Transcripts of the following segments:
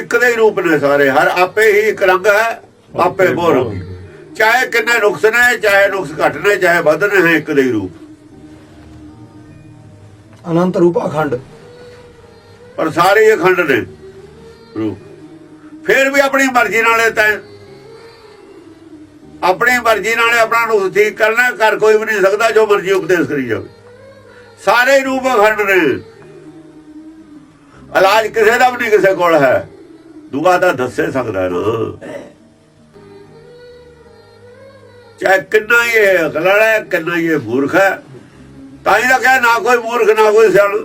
ਇੱਕ ਦੇ ਹੀ ਰੂਪ ਨੇ ਸਾਰੇ ਹਰ ਆਪੇ ਹੀ ਇੱਕ ਰੰਗ ਹੈ ਆਪੇ ਬੋਰ ਚਾਹੇ ਕਿੰਨੇ ਨੁਕਸ ਨੇ ਚਾਹੇ ਨੁਕਸ ਘੱਟ ਨੇ ਚਾਹੇ ਵੱਧ ਨੇ ਹੈ ਇੱਕ ਦੇ ਹੀ ਰੂਪ। ਅਨੰਤ ਰੂਪ ਅਖੰਡ। ਪਰ ਸਾਰੇ ਅਖੰਡ ਨੇ ਰੂਪ। ਫਿਰ ਵੀ ਆਪਣੀ ਮਰਜ਼ੀ ਨਾਲ ਇਹ ਤੈਂ ਆਪਣੀ ਮਰਜ਼ੀ ਨਾਲ ਆਪਣਾ ਨੁਕਸ ਠੀਕ ਕਰਨਾ ਕਰ ਕੋਈ ਵੀ ਨਹੀਂ ਸਕਦਾ ਜੋ ਮਰਜ਼ੀ ਉਪਦੇਸ਼ ਕਰੀ ਜਾਵੇ। ਸਾਰੇ ਰੂਪ ਅਖੰਡ ਨੇ। ਇਲਾਜ ਕਿਸੇ ਦਾ ਵੀ ਨਹੀਂ ਕਿਸੇ ਕੋਲ ਹੈ। ਦੁਆ ਤਾਂ ਦੱਸੇ ਸਕਦਾ ਨਾ ਚਾਹੇ ਕਿੰਨਾ ਹੀ ਹੈ ਕਿੰਨਾ ਹੀ ਇਹ ਮੂਰਖ ਹੈ ਤਾਂ ਹੀ ਕਿਹਾ ਨਾ ਕੋਈ ਮੂਰਖ ਨਾ ਕੋਈ ਸਿਆਣਾ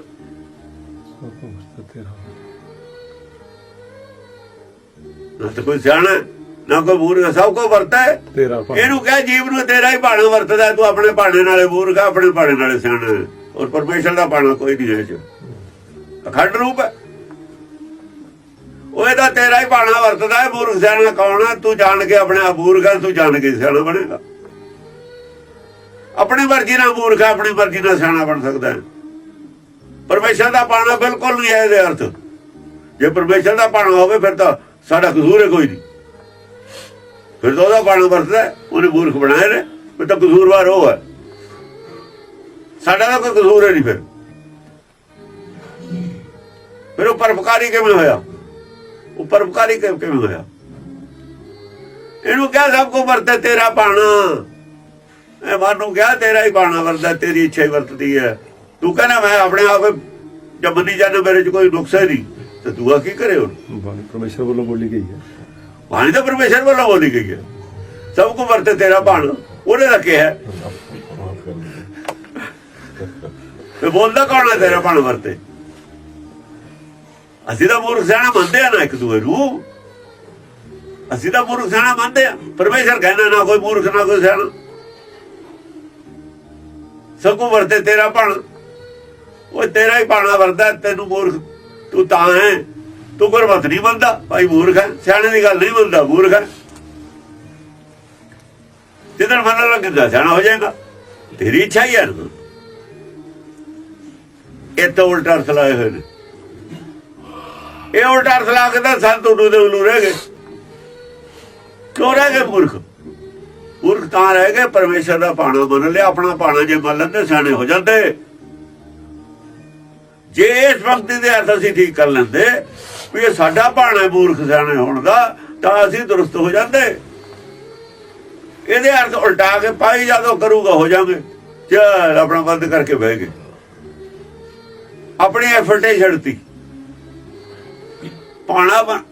ਨਾ ਤਾਂ ਕੋਈ ਸਿਆਣਾ ਨਾ ਕੋਈ ਮੂਰਖ ਸਭ ਕੋ ਵਰਤਾ ਇਹਨੂੰ ਕਹਿ ਜੀਵ ਨੂੰ ਤੇਰਾ ਹੀ ਬਾਣਾ ਵਰਤਦਾ ਤੂੰ ਆਪਣੇ ਬਾਣੇ ਨਾਲੇ ਮੂਰਖ ਆਪਣੇ ਬਾਣੇ ਨਾਲੇ ਸਿਆਣਾ। ਔਰ ਪਰਮੇਸ਼ਰ ਦਾ ਬਾਣਾ ਕੋਈ ਨਹੀਂ ਹੈ ਚ ਅਖੰਡ ਰੂਪ ਹੈ ਉਹ ਇਹਦਾ ਤੇਰਾ ਹੀ ਬਾਣਾ ਵਰਤਦਾ ਹੈ ਮੂਰਖ ਸਿਆਣਾ ਕੌਣ ਹੈ ਤੂੰ ਜਾਣ ਕੇ ਆਪਣੇ ਆਪ ਮੂਰਖ ਹੈ ਤੂੰ ਜਾਣ ਕੇ ਸਿਆਣਾ ਬਣੇਗਾ। ਆਪਣੀ ਮਰਜ਼ੀ ਨਾਲ ਮੂਰਖ ਹੈ, ਆਪਣੀ ਮਰਜ਼ੀ ਨਾਲ ਸਿਆਣਾ ਬਣ ਸਕਦਾ ਹੈ। ਪਰਮੇਸ਼ਰ ਦਾ ਬਾਣਾ ਬਿਲਕੁਲ ਨਹੀਂ ਹੈ ਇਹਦੇ ਅਰਥ। ਜੇ ਪਰਮੇਸ਼ਰ ਦਾ ਬਾਣਾ ਹੋਵੇ ਫਿਰ ਤਾਂ ਸਾਡਾ ਕਸੂਰ ਹੈ ਕੋਈ ਨਹੀਂ। ਫਿਰ ਤਾਂ ਉਹਦਾ ਬਾਣਾ ਵਰਤਦਾ ਉਹਨੇ ਮੂਰਖ ਬਣਾਇਆ ਨੇ ਫਿਰ ਤਾਂ ਕਸੂਰਵਾਰ ਉਹ ਹੈ। ਸਾਡਾ ਤਾਂ ਕੋਈ ਕਸੂਰ ਹੈ ਨਹੀਂ ਫਿਰ। ਫਿਰ ਉਹ ਪਰਪਕਾਰੀ ਕਿਵੇਂ ਹੋਇਆ? ਉਹ ਪਰਪਕਾਰੀ ਕਿਵੇਂ ਹੋਇਆ? ਇਹਨੂੰ ਕਿਹਾ ਸਭ ਕੋ ਵਰਤੇ ਤੇਰਾ ਬਾਣਾ। ਇਹ ਮਨ ਕਿਹਾ ਤੇਰਾ ਹੀ ਬਾਣਾ ਵਰਦਾ ਤੇਰੀ ਇੱਛਾ ਹੀ ਵਰਤਦੀ ਹੈ। ਤੂੰ ਕਹਿੰਦਾ ਮੈਂ ਆਪਣੇ ਆਪ ਜਦ ਮੰਨੀ ਜਾਂਦਾ ਮੇਰੇ 'ਚ ਕੋਈ ਨੁਕਸ ਹੈ ਨਹੀਂ। ਤੇ ਤੂੰ ਆ ਕੀ ਕਰੇ ਹੁਣ? ਪਰਮੇਸ਼ਰ ਵੱਲੋਂ ਬੋਲੀ ਗਈ ਹੈ। ਬਾਣੀ ਤਾਂ ਪਰਮੇਸ਼ਰ ਵੱਲੋਂ ਬੋਲੀ ਗਈ ਹੈ। ਸਭ ਕੋ ਵਰਤੇ ਤੇਰਾ ਬਾਣ। ਉਹਨੇ ਰੱਖਿਆ ਹੈ। ਤੇ ਬੋਲਦਾ ਕੌਣ ਹੈ ਤੇਰਾ ਬਾਣ ਵਰਤੇ? ਅਸੀਂ ਤਾਂ ਮੂਰਖ ਸਿਆਣਾ ਮੰਨਦੇ ਆ ਨਾ ਇੱਕ ਦੂਏ ਨੂੰ। ਅਸੀਂ ਤਾਂ ਮੂਰਖ ਸਿਆਣਾ ਮੰਨਦੇ ਆ। ਪਰਮੇਸ਼ਰ ਕਹਿੰਦਾ ਨਾ ਕੋਈ ਮੂਰਖ, ਨਾ ਕੋਈ ਸਿਆਣਾ। ਸਭ ਵਰਤੇ ਤੇਰਾ ਬਾਣ ਉਹ ਤੇਰਾ ਹੀ ਭਾਣਾ ਵਰਦਾ, ਤੈਨੂੰ ਮੂਰਖ ਤੂੰ ਤਾਂ ਹੈ। ਤੂੰ ਗੁਰਮਤ ਨਹੀਂ ਮੰਨਦਾ। ਭਾਈ ਮੂਰਖ ਹੈ। ਸਿਆਣੇ ਦੀ ਗੱਲ ਨਹੀਂ ਮੰਨਦਾ, ਮੂਰਖ ਹੈ। ਜਿੱਦਣ ਮੰਨਣ ਲੱਗਦਾ ਸਿਆਣਾ ਹੋ ਜਾਏਗਾ। ਤੇਰੀ ਇੱਛਾ ਹੀ ਹੈ ਇਹ ਤਾਂ ਉਲਟਾ ਅਰਥ ਲਾਏ ਹੋਏ ਨੇ। ਇਹ ਉਲਟਾ ਅਰਥ ਲਾ ਕੇ ਤਾਂ ਸੰਤ ਉਡੂ ਦੇ ਉਲੂ ਰਹਿ ਗਏ। ਕਿਉਂ ਰਹਿ ਗਏ ਮੂਰਖ? ਮੂਰਖ ਤਾਂ ਰਹਿ ਗਏ, ਪਰਮੇਸ਼ਰ ਦਾ ਪਾਣਾ ਮੰਨ ਲਿਆ, ਆਪਣਾ ਪਾਣਾ ਜੇ ਮੰਨ ਲੈਂਦੇ, ਸਿਆਣੇ ਹੋ ਜਾਂਦੇ। ਜੇ ਇਸ ਵਕਤ ਦੇ ਅਰਥ ਅਸੀਂ ਠੀਕ ਕਰ ਲੈਂਦੇ ਵੀ ਇਹ ਸਾਡਾ ਬਾਣਾ ਮੂਰਖ ਸਿਆਣੇ ਹੋਣ ਦਾ, ਤਾਂ ਅਸੀਂ ਦਰੁਸਤ ਹੋ ਜਾਂਦੇ। ਇਹਦੇ ਅਰਥ ਉਲਟਾ ਕੇ ਪਾਈ ਜਦੋਂ ਕਰੂਗਾ, ਹੋ ਜਾਵੇ ਚਲ ਆਪਣਾ ਬੰਦ ਕਰਕੇ ਬਹਿ ਗਏ। ਆਪਣੀ ਐਫਰਟ ਹੀ ਛੱਡਤੀ। ਪਾਣਾ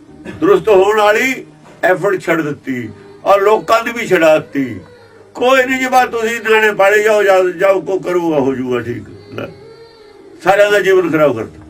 ਦਰੁਸਤ ਹੋਣ ਵਾਲੀ ਐਫਰਟ ਛੱਡ ਦਿੱਤੀ ਔਰ ਲੋਕਾਂ ਦੀ ਵੀ ਛਡਾ ਦਿੱਤੀ। ਕੋਈ ਨਹੀਂ ਜੇ ਬਾ ਤੁਸੀਂ ਨਾਣੇ ਪਾੜੇ ਜਾਓ ਜਾਓ- ਜਾਓ, ਕੋ ਕਰੂਗਾ, ਹੋ ਜੂਗਾ ਠੀਕ। ਸਾਰਿਆਂ ਦਾ ਜੀਵਨ ਖਰਾਬ ਕਰਤਾ।